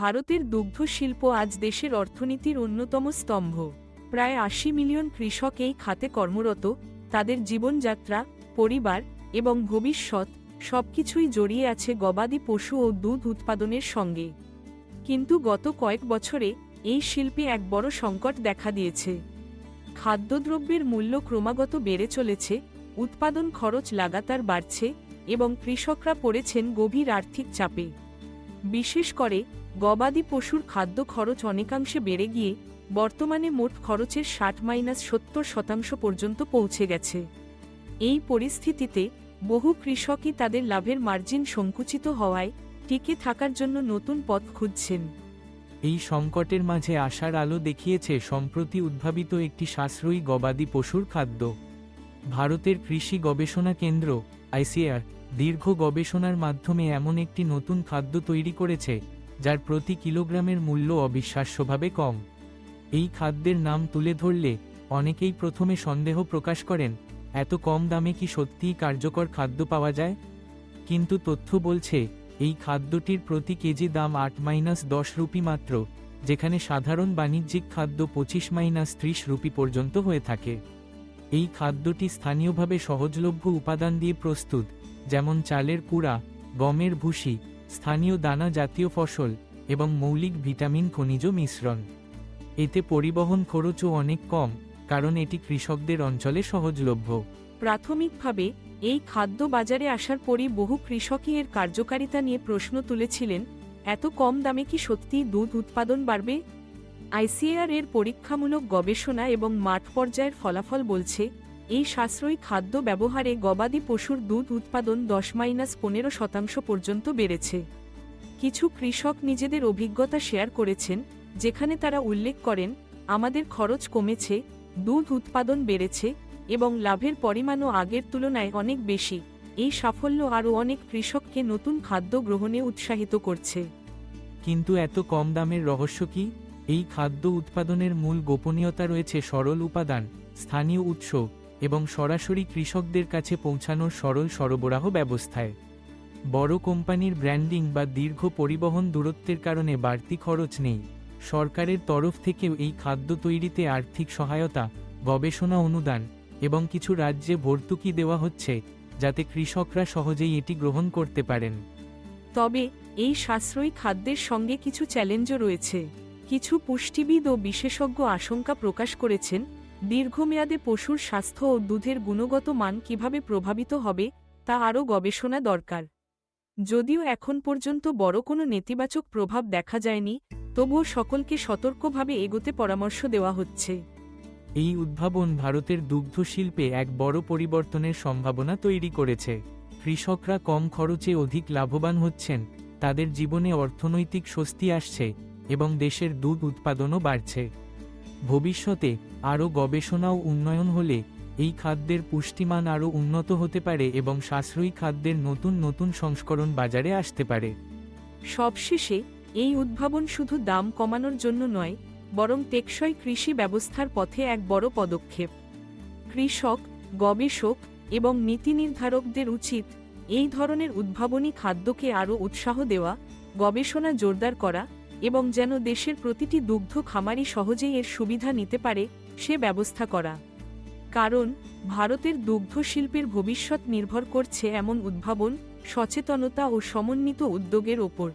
ভারতের দুগ্ধ শিল্প আজ দেশের অর্থনীতির অন্যতম স্তম্ভ। প্রায় আশি মিলিয়ন কৃষক এই খাতে কর্মরত, তাদের জীবনযাত্রা, পরিবার এবং ভবিষ্যৎ সবকিছুই জড়িয়ে আছে গবাদি পশু ও দুধ উৎপাদনের সঙ্গে। কিন্তু গত কয়েক বছরে এই শিল্পে এক বড় সংকট দেখা দিয়েছে। খাদ্যদ্রব্যের মূল্য ক্রমাগত বেড়ে চলেছে, উৎপাদন খরচ লাগাতার বাড়ছে এবং কৃষকরা পড়েছেন গভীর আর্থিক চাপে। বিশেষ করে গবাদি পশুর খাদ্য খরচ অনেকাংশে বেড়ে গিয়ে বর্তমানে মোট খরচের ষাট মাইনাস সত্তর শতাংশ পর্যন্ত পৌঁছে গেছে। এই পরিস্থিতিতে বহু কৃষকই তাদের লাভের মার্জিন সংকুচিত হওয়ায় টিকে থাকার জন্য নতুন পথ খুঁজছেন। এই সংকটের মাঝে আশার আলো দেখিয়েছে সম্প্রতি উদ্ভাবিত একটি সাশ্রয়ী গবাদি পশুর খাদ্য। ভারতের কৃষি গবেষণা কেন্দ্র, আইসিআর, দীর্ঘ গবেষণার মাধ্যমে এমন একটি নতুন খাদ্য তৈরি করেছে যার প্রতি কিলোগ্রামের মূল্য অবিশ্বাস্যভাবে কম। এই খাদ্যের নাম তুলে ধরলে অনেকেই প্রথমে সন্দেহ প্রকাশ করেন, এত কম দামে কি সত্যিই কার্যকর খাদ্য পাওয়া যায়? কিন্তু তথ্য বলছে, এই খাদ্যটির প্রতি কেজি দাম আট মাইনাস দশ রুপি মাত্র, যেখানে সাধারণ বাণিজ্যিক খাদ্য পঁচিশ মাইনাস ত্রিশ রুপি পর্যন্ত হয়ে থাকে। এই খাদ্যটি স্থানীয়ভাবে সহজলভ্য উপাদান দিয়ে প্রস্তুত, যেমন চালের কুড়া, গমের ভুসি স্থানীয় দানা জাতীয় ফসল এবং মৌলিক ভিটামিন খনিজ মিশ্রণ। এতে পরিবহন খরচও অনেক কম, কারণ এটি কৃষকদের অঞ্চলে সহজলভ্য। প্রাথমিকভাবে, এই খাদ্য বাজারে আসার পরই বহু কৃষকই এর কার্যকারিতা নিয়ে প্রশ্ন তুলেছিলেন, এত কম দামে কি সত্যিই দুধ উৎপাদন বাড়বে? আইসিএআর এর পরীক্ষামূলক গবেষণা এবং মাঠ পর্যায়ের ফলাফল বলছে এই সাশ্রয়ী খাদ্য ব্যবহারে গবাদি পশুর দুধ উৎপাদন দশ মাইনাস পনেরো শতাংশ পর্যন্ত বেড়েছে। কিছু কৃষক নিজেদের অভিজ্ঞতা শেয়ার করেছেন, যেখানে তারা উল্লেখ করেন, আমাদের খরচ কমেছে, দুধ উৎপাদন বেড়েছে এবং লাভের পরিমাণও আগের তুলনায় অনেক বেশি। এই সাফল্য আরও অনেক কৃষককে নতুন খাদ্য গ্রহণে উৎসাহিত করছে। কিন্তু এত কম দামের রহস্য কি? এই খাদ্য উৎপাদনের মূল গোপনীয়তা রয়েছে সরল উপাদান, স্থানীয় উৎস এবং সরাসরি কৃষকদের কাছে পৌঁছানোর সরল সরবরাহ ব্যবস্থায়। বড় কোম্পানির ব্র্যান্ডিং বা দীর্ঘ পরিবহন দূরত্বের কারণে বাড়তি খরচ নেই। সরকারের তরফ থেকেও এই খাদ্য তৈরিতে আর্থিক সহায়তা, গবেষণা অনুদান এবং কিছু রাজ্যে ভর্তুকি দেওয়া হচ্ছে, যাতে কৃষকরা সহজেই এটি গ্রহণ করতে পারেন। তবে, এই সাশ্রয়ী খাদ্যের সঙ্গে কিছু চ্যালেঞ্জও রয়েছে। কিছু পুষ্টিবিদ ও বিশেষজ্ঞ আশঙ্কা প্রকাশ করেছেন দীর্ঘমেয়াদে পশুর স্বাস্থ্য ও দুধের গুণগত মান কীভাবে প্রভাবিত হবে, তা আরও গবেষণা দরকার। যদিও এখন পর্যন্ত বড় কোনো নেতিবাচক প্রভাব দেখা যায়নি, তবুও সকলকে সতর্কভাবে এগোতে পরামর্শ দেওয়া হচ্ছে। এই উদ্ভাবন ভারতের দুগ্ধ শিল্পে এক বড় পরিবর্তনের সম্ভাবনা তৈরি করেছে। কৃষকরা কম খরচে অধিক লাভবান হচ্ছেন, তাদের জীবনে অর্থনৈতিক স্বস্তি আসছে এবং দেশের দুধ উৎপাদনও বাড়ছে। ভবিষ্যতে আরও গবেষণা ও উন্নয়ন হলে এই খাদ্যের পুষ্টিমান আরও উন্নত হতে পারে এবং সাশ্রয়ী খাদ্যের নতুন নতুন সংস্করণ বাজারে আসতে পারে। সবশেষে, এই উদ্ভাবন শুধু দাম কমানোর জন্য নয়, বরং টেকসই কৃষি ব্যবস্থার পথে এক বড় পদক্ষেপ। কৃষক, গবেষক এবং নীতি নির্ধারকদের উচিত এই ধরনের উদ্ভাবনী খাদ্যকে আরও উৎসাহ দেওয়া, গবেষণা জোরদার করা এবং যেন দেশের প্রতিটি দুগ্ধ খামারি সহজেই এর সুবিধা নিতে পারে, সে ব্যবস্থা করা। কারণ, ভারতের দুগ্ধ শিল্পের ভবিষ্যৎ নির্ভর করছে এমন উদ্ভাবন, সচেতনতা ও সমন্বিত উদ্যোগের ওপর।